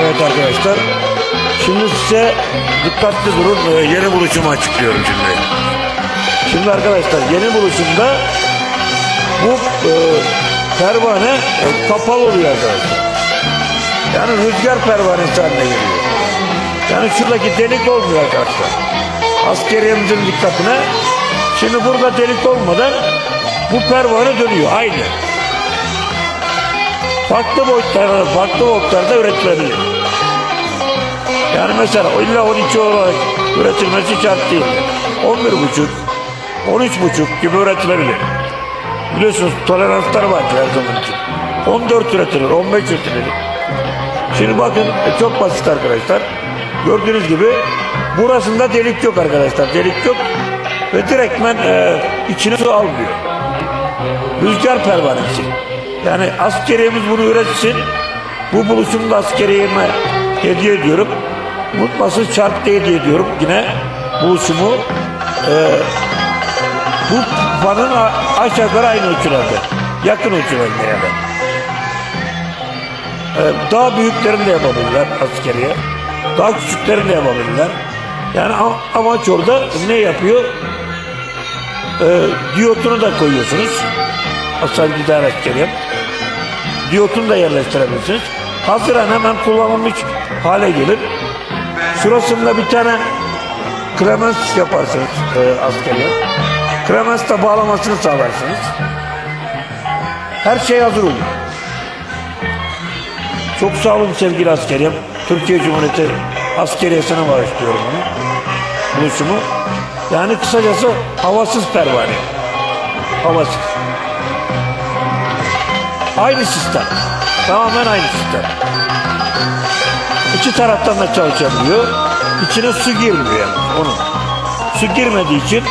Evet arkadaşlar. Şimdi size dikkatli durun. Ee, Yeni buluşumu açıklıyorum şimdi. Şimdi arkadaşlar yeni buluşumda bu e, pervane e, kapalı oluyor arkadaşlar. Yani rüzgar pervanesi haline geliyor. Yani şuradaki delik olmuyor arkadaşlar. Askeriyemizin dikkatine. Şimdi burada delik olmadan bu pervane dönüyor aynı. Farklı boyutlarda, farklı boyutlarda üretilebilir. Yani mesela illa 12 olarak üretilmesi şart değil. 11 buçuk, 13 buçuk gibi üretilebilir. Biliyorsunuz toleranslar var her zaman için. 14 üretilir, 15 üretilir. Şimdi bakın e, çok basit arkadaşlar. Gördüğünüz gibi burasında delik yok arkadaşlar. Delik yok ve direktmen e, içine su almıyor. Rüzgar pervanesi. Yani askeriyemiz bunu üretsin. Bu buluşumu da askeriyeme hediye ediyorum. Mutmasız çarptı hediye ediyorum. Yine buluşumu e, bu fanın aşağı yukarı aynı ölçülerde. Yakın ölçülerde yani. Ee, daha büyüklerini de yapabilirler askeriye. Daha küçüklerini de yapabilirler. Yani amaç orada ne yapıyor? Ee, diyotunu da koyuyorsunuz. Asal gider askeriye. Diyotunu da yerleştirebilirsiniz. Haziran hemen kullanılmış hale gelir. Şurasında bir tane kremens yaparsınız e, askeriye. Kremens de bağlamasını sağlarsınız. Her şey hazır olur. Çok sağ olun sevgili askeriyem. Türkiye Cumhuriyeti askeriyesine bağışlıyorum onu. Buluşumu. Yani kısacası havasız pervane. Havasız. Aynı sistem. Tamamen aynı sistem. İki taraftan da çalışabiliyor. İçine su girmiyor onun. Su girmediği için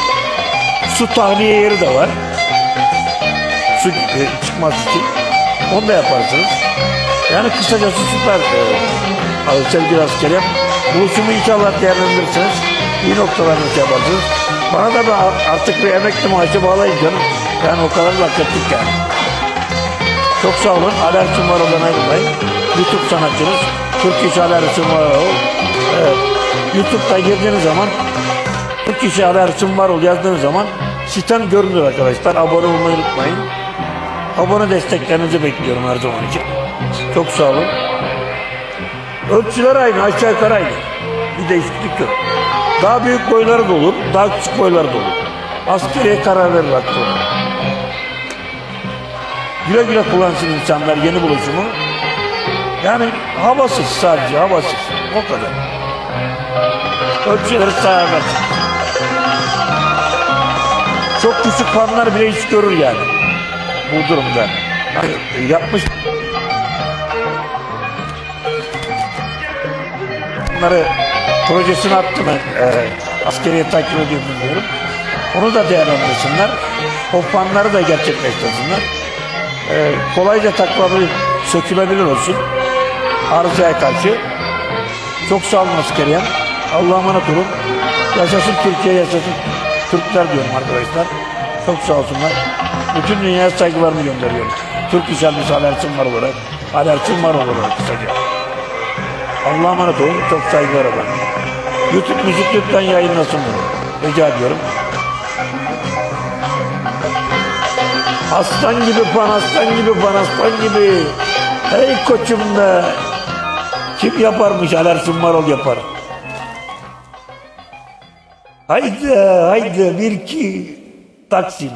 su tahliye yeri de var. Su e, çıkmaz için. Onu da yaparsınız. Yani kısacası süper e, sevgili askerim. Buluşumu inşallah değerlendirirsiniz. İyi noktalarını şey yaparsınız. Bana da artık bir emekli maaşı bağlayın canım. Yani o kadar da hak yani. Çok sağ olun. Alerjim var olan ayrılmayın. YouTube sanatçınız. Türk İş Alerjim var ol. Evet. YouTube'da girdiğiniz zaman Türk İş Alerjim var ol yazdığınız zaman sitem görünür arkadaşlar. Abone olmayı unutmayın. Abone desteklerinizi bekliyorum her zaman için. Çok sağ olun. Ölçüler aynı, aşağı yukarı aynı. Bir değişiklik yok. Daha büyük boyları da olur, daha küçük boyları da olur. Askeriye karar verir hakkı. Güle güle kullansın insanlar yeni buluşumu. Yani havasız sadece, havasız. O kadar. Ölçüleri sayarlar. Çok küçük fanlar bile iş görür yani. Bu durumda. Yapmış bunları projesini attım ben. E, askeriye takip ediyorum diyorum. Onu da değerlendirsinler. O fanları da gerçekleştirsinler. E, kolayca takılabilir, sökülebilir olsun. Arızaya karşı. Çok sağ olun askeriyem. Allah'a emanet olun. Yaşasın Türkiye, yaşasın Türkler diyorum arkadaşlar. Çok sağ olsunlar. Bütün dünyaya saygılarımı gönderiyorum. Türk İş Elbisi alerjim var olarak. Alerjim var olarak kısaca. Allah'a emanet olun. Çok saygılar efendim. YouTube müzik lütfen yayınlasın bunu. Rica ediyorum. Aslan gibi fan, aslan gibi fan, aslan gibi. Hey koçum be. Kim yaparmış alerjim var ol yapar. Haydi haydi bir iki Taksim.